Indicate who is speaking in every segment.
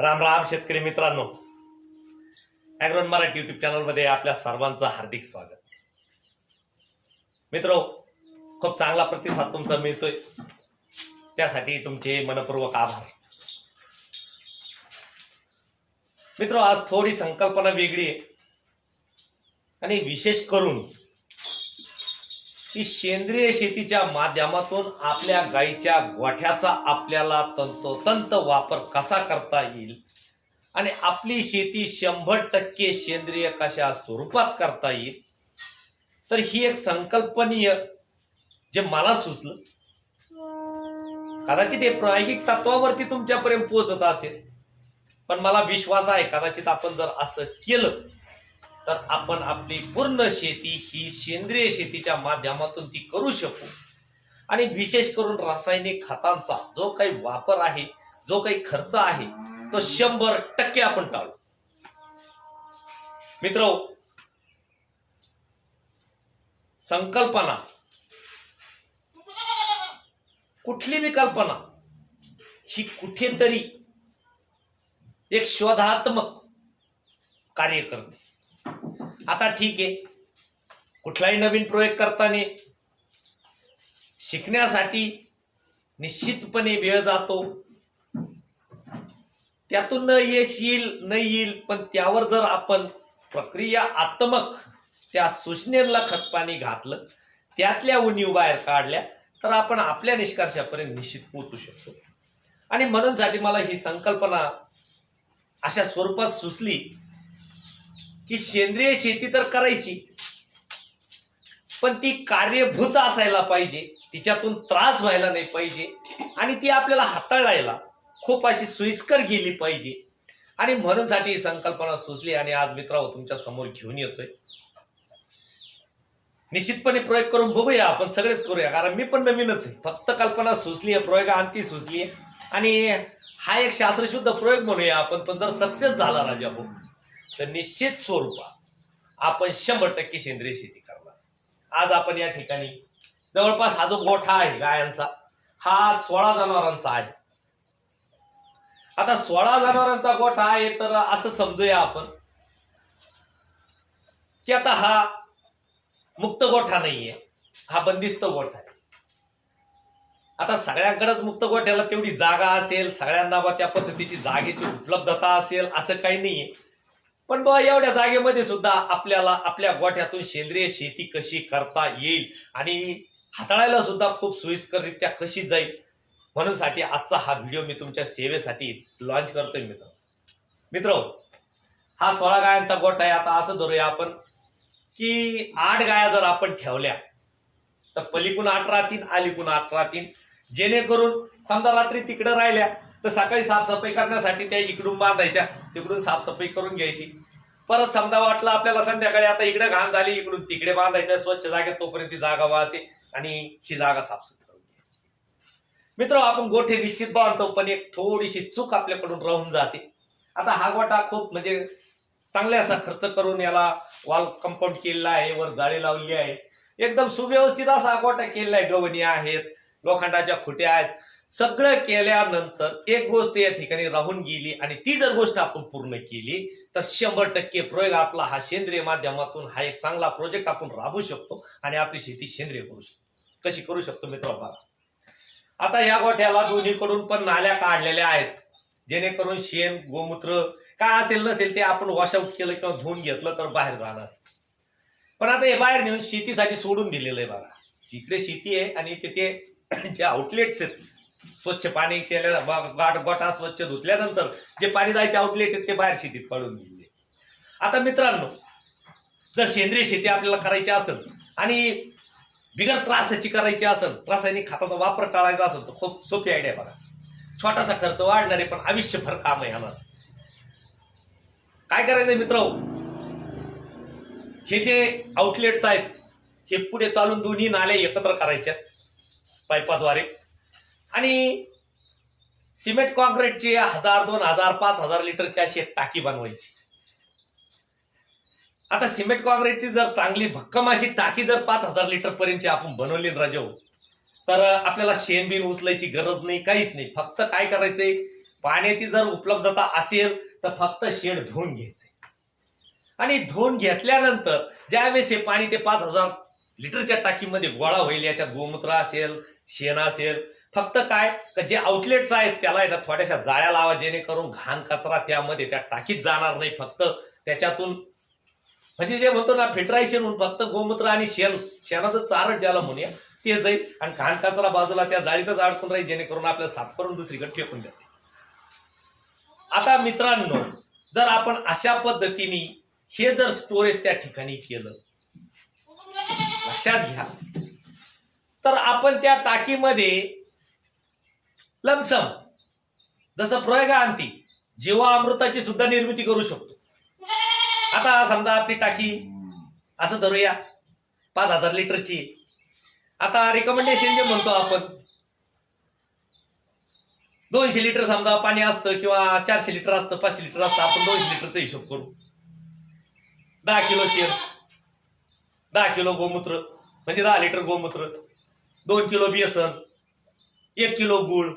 Speaker 1: राम राम शेतकरी मित्रांनो. ॲग्रोन मराठी युट्यूब चॅनलमध्ये आपल्या सर्वांचं हार्दिक स्वागत. मित्र खूप चांगला प्रतिसाद तुमचा मिळतोय. त्यासाठी तुमचे मनपूर्वक आभार. मित्र आज थोडी संकल्पना वेगळी आहे. आणि विशेष करून की सेंद्रिय शेतीच्या माध्यमातून आपल्या गाईच्या गोठ्याचा आपल्याला तंतोतंत वापर कसा करता येईल? आणि आपली शेती शंभर टक्के सेंद्रिय कशा स्वरूपात करता येईल? तर ही एक संकल्पनीय जे मला सुचलं. कदाचित हे प्रायोगिक तत्वावरती तुमच्यापर्यंत पोहोचत असेल. पण मला विश्वास आहे कदाचित आपण जर असं केलं तर आपण आपली पूर्ण शेती ही सेंद्रिय शेतीच्या माध्यमातून ती करू शकू. आणि विशेष करून रासायनिक खतांचा जो काही वापर आहे जो काही खर्च आहे तो शंभर टक्के आपण टाळू. मित्र संकल्पना. कुठली बी कल्पना ही कुठेतरी एक शोधात्मक कार्य करते. आता ठीक आहे. कुठलाही नवीन प्रयोग करताना शिकण्यासाठी निश्चितपणे वेळ जातो. त्यातून न यश येईल न येईल पण त्यावर जर आपण प्रक्रियात्मक त्या सूचनेला खतपाणी घातलं त्यातल्या उणीव बाहेर काढल्या तर आपण आपल्या निष्कर्षापर्यंत निश्चित पोहोचू शकतो. आणि म्हणूनसाठी मला ही संकल्पना अशा स्वरूपात सुचली की सेंद्रिय शेती तर करायची. पण ती कार्यभूत असायला पाहिजे. तिच्यातून त्रास व्हायला नाही पाहिजे. आणि ती आपल्याला हाताळायला खूप अशी सोयीस्कर गेली पाहिजे. आणि म्हणूनसाठी ही संकल्पना सुचली आणि आज मित्रांनो तुमच्यासमोर घेऊन येतोय. निश्चितपणे प्रयोग करून बघूया. आपण सगळेच करूया. कारण मी पण नवीनच आहे. फक्त कल्पना सुचली आहे प्रयोग आणती सुचली आहे आणि हा एक शास्त्रशुद्ध प्रयोग म्हणूया आपण. पण जर सक्सेस झाला राजा भाऊ तर निश्चित स्वरूपात आपण शंभर टक्के सेंद्रिय शेती करणार. आज आपण या ठिकाणी जवळपास हा जो गोठा आहे गायांचा हा सोळा जनावरांचा आहे. आता सोळा जनावरांचा गोठा आहे तर असं समजूया आपण की आता हा मुक्त गोठा नाहीये हा बंदिस्त गोठा आहे. आता सगळ्यांकडेच मुक्त गोठ्याला तेवढी जागा असेल सगळ्यांना बा त्या पद्धतीची जागेची उपलब्धता असेल असं काही नाहीये. पण बा एवढ्या जागेमध्ये सुद्धा आपल्याला आपल्या गोठ्यातून सेंद्रिय शेती कशी करता येईल आणि हाताळायला सुद्धा खूप सोयीस्कररित्या कशी जाईल म्हणूनसाठी आजचा हा व्हिडिओ मी तुमच्या सेवेसाठी लॉन्च करतोय मित्र. मित्र हा सोळा गायांचा गोठा आहे. आता असं धरूया आपण की आठ गाया जर आपण ठेवल्या तर पलीकून आठ राहतील अलीकडून आठ राहतील. जेणेकरून समजा रात्री तिकडं राहिल्या तर सकाळी साफसफाई करण्यासाठी त्या इकडून बांधायच्या तिकडून साफसफाई करून घ्यायची. परत समजा वाटलं आपल्याला संध्याकाळी आता इकडे घाण झाली इकडून तिकडे बांधायच्या स्वच्छ जागेत तोपर्यंत ती जागा वाळते आणि ही जागा साफसफाई करून घ्यायची. मित्र आपण गोठे निश्चित बांधतो पण एक थोडीशी चूक आपल्याकडून राहून जाते. आता हा गोठा खूप म्हणजे चांगल्या असा खर्च करून याला वॉल कंपाऊंड केलेला आहे वर जाळी लावली आहे. एकदम सुव्यवस्थित असा गोठा केलेला आहे. गवणी आहेत लोखंडाच्या खुट्या आहेत. सगळं केल्यानंतर एक गोष्ट या ठिकाणी राहून गेली आणि ती जर गोष्ट आपण पूर्ण केली तर शंभर टक्के प्रयोग आपला हा सेंद्रिय माध्यमातून हा एक चांगला प्रोजेक्ट आपण राबवू शकतो आणि आपली शेती सेंद्रिय करू शकतो. कशी करू शकतो मित्र बघा आता या गोठ्याला दोन्हीकडून पण नाल्या काढलेल्या आहेत. जेणेकरून शेण गोमूत्र काय असेल नसेल ते आपण वॉशआउट केलं किंवा धुवून घेतलं तर बाहेर जाणार. पण आता हे बाहेर नेऊन शेतीसाठी सोडून दिलेलं आहे बघा. जिकडे शेती आहे आणि तिथे जे आउटलेट्स आहेत स्वच्छ पाणी केल्या गाठ गोटा स्वच्छ धुतल्यानंतर जे पाणी जायचे आउटलेट आहेत ते बाहेर शेतीत काढून दिले आता मित्रांनो जर सेंद्रिय शेती आपल्याला करायची असेल आणि बिगर त्रासाची करायची असेल रासायनिक खताचा वापर टाळायचा असेल तर खूप सोपी आयडिया बघा. छोटासा खर्च वाढणार आहे पण आयुष्यभर काम आहे आम्हाला काय करायचंय मित्र हे जे आउटलेट्स आहेत हे पुढे चालून दोन्ही नाले एकत्र करायच्यात पाईपाद्वारे आणि सिमेंट कॉन्क्रीटची हजार दोन हजार पाच हजार लिटरच्या अशी टाकी बनवायची. आता सिमेंट कॉन्क्रीटची जर चांगली भक्कम अशी टाकी जर पाच हजार लिटर पर्यंतची आपण बनवली ना तर आपल्याला शेण बिन उचलायची गरज नाही काहीच नाही. फक्त काय करायचंय? पाण्याची जर उपलब्धता असेल तर फक्त शेड धुवून घ्यायचे आणि धुवून घेतल्यानंतर ज्यावेळेस हे पाणी ते पाच हजार लिटरच्या टाकीमध्ये गोळा होईल याच्यात गोमूत्र असेल शेण असेल फक्त काय? का जे आउटलेट्स आहेत त्याला आहे ना थोड्याशा जाळ्या लावा जेणेकरून घाण कचरा त्यामध्ये त्या टाकीत जाणार नाही फक्त. त्याच्यातून म्हणजे जे म्हणतो ना फेडरेशन होऊन फक्त गोमूत्र आणि शेण शेणाचं चारट ज्याला म्हणूया ते जाईल. आणि घाण कचरा बाजूला त्या जाळीतच अडकून राहील जेणेकरून आपल्याला साफ करून दुसरीकडे फेकून द्या आता मित्रांनो जर आपण अशा पद्धतीने हे जर स्टोरेज त्या ठिकाणी केलं लक्षात घ्या. तर आपण त्या टाकीमध्ये लमसम. जसं प्रयोगा आणती जीवामृताची सुद्धा निर्मिती करू शकतो. आता समजा आपली टाकी असं धरूया. पाच हजार लिटरची. आता रिकमेंडेशन जे म्हणतो आपण दोनशे लिटर समजा पाणी असतं किंवा चारशे लिटर असतं पाचशे लिटर असतं आपण दोनशे लिटरचा हिशोब करू. दहा किलो शेर दहा किलो गोमूत्र म्हणजे दहा लिटर गोमूत्र दोन किलो बेसन एक किलो गुळ.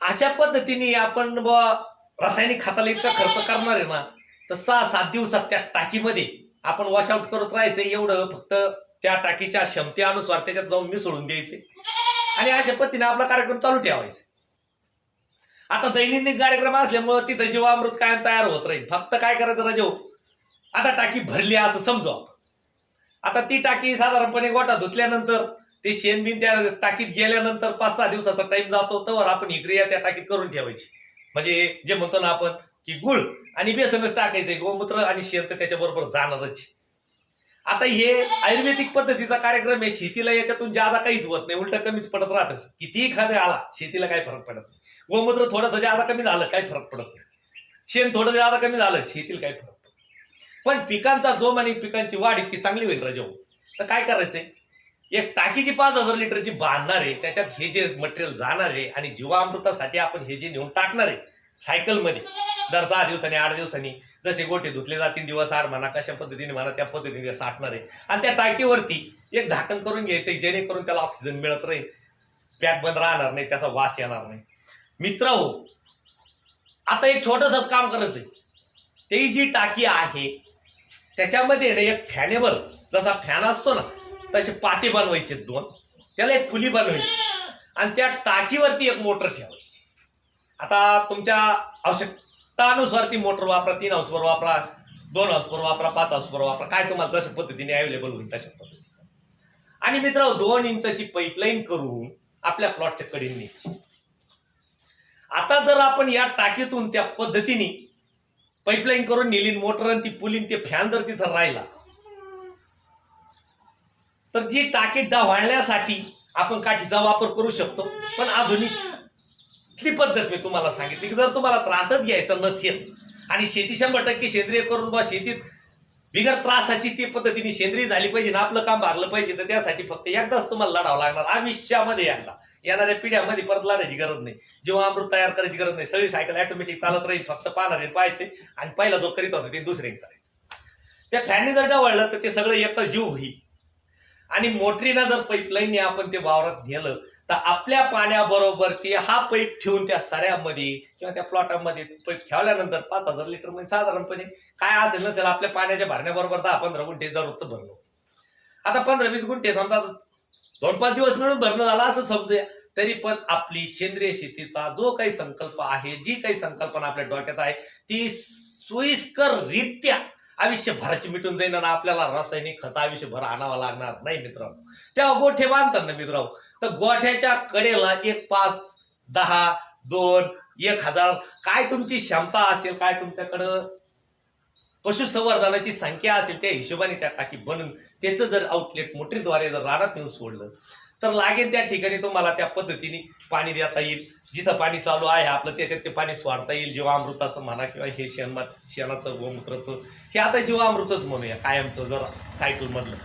Speaker 1: अशा पद्धतीने आपण बुवा रासायनिक खताला इतका खर्च करणार आहे ना तर सहा सात दिवसात त्या टाकीमध्ये आपण वॉशआउट करत राहायचं. एवढं फक्त त्या टाकीच्या क्षमतेअनुसार त्याच्यात जाऊन मिसळून द्यायचे आणि अशा पद्धतीने आपला कार्यक्रम चालू ठेवायचा. आता दैनंदिन कार्यक्रम असल्यामुळं तिथं जीवामृत कायम तयार होत राहील. फक्त काय करायचं राजो हो? आता टाकी भरली असं समजू आता ती टाकी साधारणपणे गोटा धुतल्यानंतर ते शेणबिन त्या टाकीत गेल्यानंतर पाच सहा दिवसाचा टाइम जातो तर आपण ही क्रिया त्या टाकीत करून ठेवायची. म्हणजे जे म्हणतो ना आपण की गुळ आणि बेसनच टाकायचंय गोमूत्र आणि शेण तर त्याच्याबरोबर जाणारच आहे. आता हे आयुर्वेदिक पद्धतीचा कार्यक्रम आहे शेतीला याच्यातून ज्यादा काहीच होत नाही उलट कमीच पडत राहतच कितीही खादे आला शेतीला काही फरक पडत नाही. गोमूत्र थोडंसं ज्यादा कमी झालं काही फरक पडत नाही. शेण थोडं ज्यादा कमी झालं शेतीला काही फरक पडत पण पिकांचा जोम आणि पिकांची वाढ इतकी चांगली होईल राजाऊ तर काय करायचंय? एक टाकीची पाच हजार लिटरची बांधणार आहे त्याच्यात हे जे मटेरियल जाणार आहे आणि जीवामृतासाठी आपण हे जे नेऊन टाकणार आहे सायकलमध्ये दर सहा दिवसांनी आठ दिवसांनी जसे गोटे धुतले जातील दिवस आठ म्हणा कशा पद्धतीने म्हणा त्या पद्धतीने साठणार आहे. आणि त्या टाकीवरती एक झाकण करून घ्यायचं जेणेकरून त्याला ऑक्सिजन मिळत राहील. पॅक बंद राहणार नाही त्याचा वास येणार नाही. मित्र हो आता एक छोटंसंच काम करायचंय ती जी टाकी आहे त्याच्यामध्ये ना एक फॅनेबल जसा फॅन असतो ना तसे पाते बनवायचे दोन. त्याला एक फुली बनवायची. आणि त्या टाकीवरती एक मोटर ठेवायची. आता तुमच्या आवश्यकतानुसार ती मोटर वापरा तीन हाऊसवर वापरा दोन हाऊसवर वापरा पाच हाऊसवर वापरा. काय तुम्हाला जशा पद्धतीने अवेलेबल होईल तशा पद्धतीने. आणि मित्र दोन इंचाची पाईपलाईन करून आपल्या प्लॉटच्या कडेने न्यायची. आता जर आपण या टाकीतून त्या पद्धतीने पाईपलाईन करून नेली मोटर आणि ती पुलीन ते फॅन जर तिथं राहिला तर जी टाकी वाढण्यासाठी आपण काठीचा वापर करू शकतो. पण आधुनिक ती पद्धत मी तुम्हाला सांगितली की जर तुम्हाला त्रासच घ्यायचा नसेल आणि शेती शंभर टक्के सेंद्रिय करून बा शेतीत बिगर त्रासाची ती पद्धतीने सेंद्रिय झाली पाहिजे ना आपलं काम भागलं पाहिजे तर त्यासाठी फक्त एकदाच तुम्हाला लढावं लागणार. आयुष्यामध्ये एकदा. येणाऱ्या पिढ्यामध्ये परत लढायची गरज नाही. जेव्हा अमृत तयार करायची गरज नाही. सगळी सायकल ऑटोमॅटिक चालत राहील फक्त पाहणारे पाहायचे आणि पहिला जो करीत होता ते दुसरे करायचे. त्या फॅनने जर डवळलं तर ते सगळं एकच जीव होईल. आणि मोटरीनं जर पाईपलाईनने आपण ते वावरात नेलं तर आपल्या पाण्याबरोबर ते हा पाईप ठेवून त्या सऱ्यामध्ये किंवा त्या प्लॉटामध्ये पाईप ठेवल्यानंतर पाच हजार लिटर म्हणजे साधारणपणे काय असेल नसेल आपल्या पाण्याच्या भरण्याबरोबर दहा पंधरा गुंठे दररोजचं भरणं. आता पंधरा वीस गुंठे समजा दोन पाच दिवस मिळून भरणं झालं असं समजूया तरी पण आपली सेंद्रिय शेतीचा जो काही संकल्प आहे जी काही संकल्पना आपल्या डोक्यात आहे ती सोयीस्कर रित्या आयुष्यभराची मिटून जाईन आणि आपल्याला रासायनिक खत आयुष्यभर आणावं लागणार नाही मित्रांनो. तेव्हा गोठे बांधतात ना मित्रांनो. तर गोठ्याच्या कडेला एक पाच दहा दोन एक हजार काय तुमची क्षमता असेल काय तुमच्याकडं? पशुसंवर्धनाची संख्या असेल त्या हिशोबाने त्या टाकी बनून त्याचं जर आउटलेट मोटरीद्वारे जर रानात नेऊन सोडलं तर लागेल त्या ठिकाणी तुम्हाला त्या पद्धतीने पाणी देता येईल. जिथं पाणी चालू आहे आपलं त्याच्यात ते पाणी स्वाडता येईल. जेव्हा अमृताचं म्हणा किंवा हे शेण शेणाचं गोमूत्राचं हे आता जीवामृतच म्हणूया कायमचं जर सायकलमधलं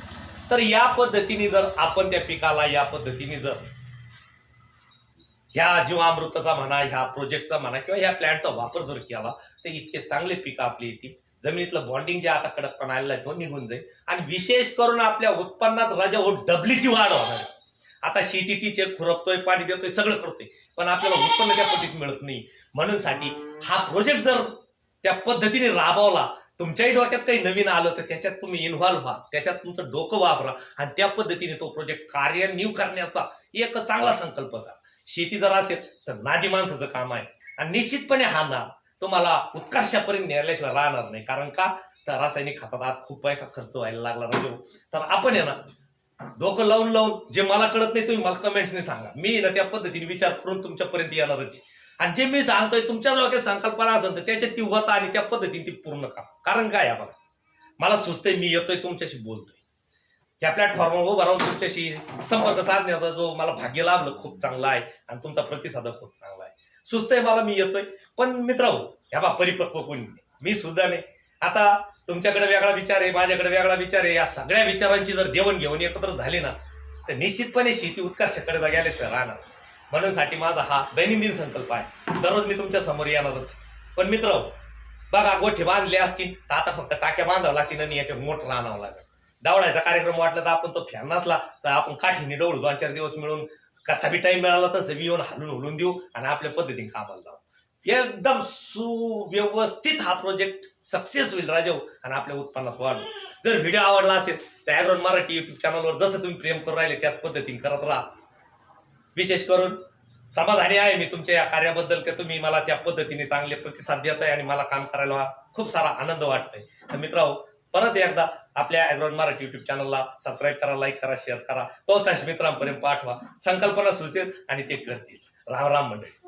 Speaker 1: तर या पद्धतीने जर आपण त्या पिकाला या पद्धतीने जर ह्या जीवामृताचा म्हणा ह्या प्रोजेक्टचा म्हणा किंवा ह्या प्लॅनचा वापर जर केला तर इतके चांगले पिकं आपली येतील. जमिनीतलं बॉन्डिंग जे आता कडकपणा आलेला आहे तो निघून जाईल. आणि विशेष करून आपल्या उत्पन्नात राजा हो डबलीची वाढ होणार आता शेती तिचे खुरपतोय पाणी देतोय सगळं करतोय. पण आपल्याला उत्पन्न त्या पद्धतीत मिळत नाही. म्हणून साठी हा प्रोजेक्ट जर त्या पद्धतीने राबवला तुमच्याही डोक्यात काही नवीन आलं तर त्याच्यात तुम्ही इन्व्हॉल्व्ह व्हा. त्याच्यात तुमचं डोकं वापरा आणि त्या पद्धतीने तो प्रोजेक्ट कार्यान्वित करण्याचा एक चांगला संकल्प करा. शेती जर असेल तर नादी माणसाचं काम आहे. आणि निश्चितपणे हा नाद तुम्हाला उत्कर्षापर्यंत नेल्याशिवाय राहणार नाही. कारण का? तर रासायनिक खतात आज खूप पैसा खर्च व्हायला लागला राजू तर आपण आहे ना डोकं लावून लावून जे मला कळत नाही तुम्ही मला कमेंट्सने सांगा. मी ना त्या पद्धतीने विचार करून तुमच्यापर्यंत येणारच आणि जे मी सांगतोय तुमच्या जवळ काही संकल्पना असेल तर त्याच्यात ती होता आणि त्या पद्धतीने ती पूर्ण करा. कारण काय आहे बघा मला सुचतंय मी येतोय तुमच्याशी बोलतोय. या प्लॅटफॉर्मवर उभं राहून तुमच्याशी संपर्क साधण्याचा जो मला भाग्य लाभलं खूप चांगला आहे आणि तुमचा प्रतिसाद खूप चांगला आहे. सुचतंय मला मी येतोय. पण मित्र हो, ह्या बा परिपक्व कोणी नाही. मी सुद्धा नाही. आता तुमच्याकडे वेगळा विचार आहे माझ्याकडे वेगळा विचार आहे. या सगळ्या विचारांची जर देवणघेवण एकत्र झाली ना तर निश्चितपणे शेती उत्कर्षाकडे जा गेल्याशिवाय राहणार म्हणून साठी माझा हा दैनंदिन संकल्प आहे. दररोज मी तुमच्यासमोर येणारच. पण मित्र बघा गोठे बांधले असतील तर आता फक्त टाक्या बांधावं लागतील आणि एक मोठं आणावं लागेल. डावळायचा कार्यक्रम वाटला तर आपण तो फॅन नसला तर आपण काठीने डवळू दोन चार दिवस मिळून कसा बी टाइम मिळाला तसं बी येऊन हलून हुलून देऊ आणि आपल्या पद्धतीने कामाला जाऊ. एकदम सुव्यवस्थित हा प्रोजेक्ट सक्सेस होईल राजाऊ हो आणि आपल्या उत्पन्नात वाढ जर व्हिडिओ आवडला असेल तर ॲग्रॉन मराठी युट्यूब चॅनलवर जसं तुम्ही प्रेम करू राहिले त्याच पद्धतीने करत राहा. विशेष करून समाधानी आहे मी तुमच्या या कार्याबद्दल की तुम्ही मला त्या पद्धतीने चांगले प्रतिसाद देत आहे आणि मला काम करायला खूप सारा आनंद वाटतोय. तर मित्रांनो परत एकदा आपल्या अॅग्रॉन मराठी युट्यूब चॅनलला सबस्क्राईब करा लाईक करा शेअर करा. बहुतांश मित्रांपर्यंत पाठवा. संकल्पना सुचेल आणि ते करतील. राम राम मंडळी.